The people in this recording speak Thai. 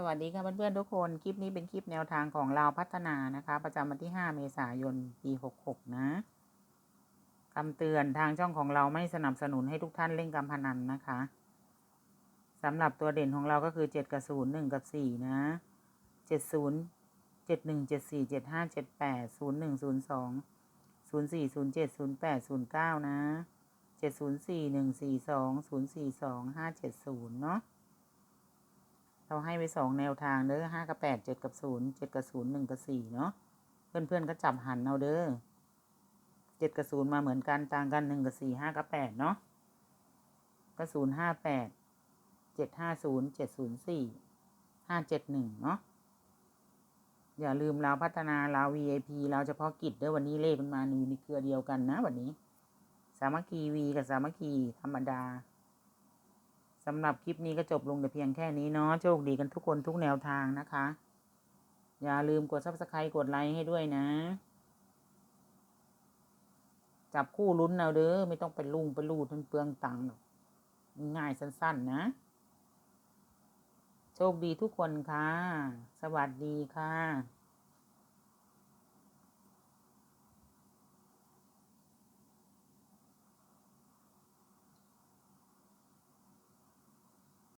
สวัสดีค่ะเพื่อนๆทุกคน คลิปนี้เป็นคลิปแนวทางของเราพัฒนานะคะ ประจำวันที่ 5 เมษายน ปี 66 นะคำเตือนทางช่องของเราไม่สนับสนุนให้ทุกท่านเล่นการพนันนะคะสำหรับตัวเด่นของเราก็คือ 7 กับ 0 1 กับ 4 นะ 70 71 74 75 78 01 02 04 07 08 09 นะ 704 142 042 570 เนาะ เราให้ไปสองแนวทางเด้อห้ากับแปดเจ็ดกับศูนย์เจ็ดกับศูนย์หนึ่งกับสี่เนาะเพื่อนๆก็จับหันเอาเด้อเจ็ดกับศูนย์มาเหมือนกันต่างกันหนึ่งกับสี่ห้ากับแปดเนาะก็ศูนย์ห้าแปดเจ็ดห้าศูนย์เจ็ดศูนย์สี่ห้าเจ็ดหนึ่งเนาะอย่าลืมเราพัฒนาเรา VIP เราเฉพาะกิจเด้อวันนี้เลขมันมาอยู่ในเครือเดียวกันนะวันนี้ สามัคคีวีกับสามัคคีธรรมดา สำหรับคลิปนี้ก็จบลงแต่เพียงแค่นี้เนาะโชคดีกันทุกคนทุกแนวทางนะคะ อย่าลืมกด subscribe กดไลค์ให้ด้วยนะ จับคู่ลุ้นเอาเด้อไม่ต้องไปลุ่งไปลูดมันเปลืองตังค์หรอกง่ายสั้น ๆ นะ โชคดีทุกคนค่ะ สวัสดีค่ะ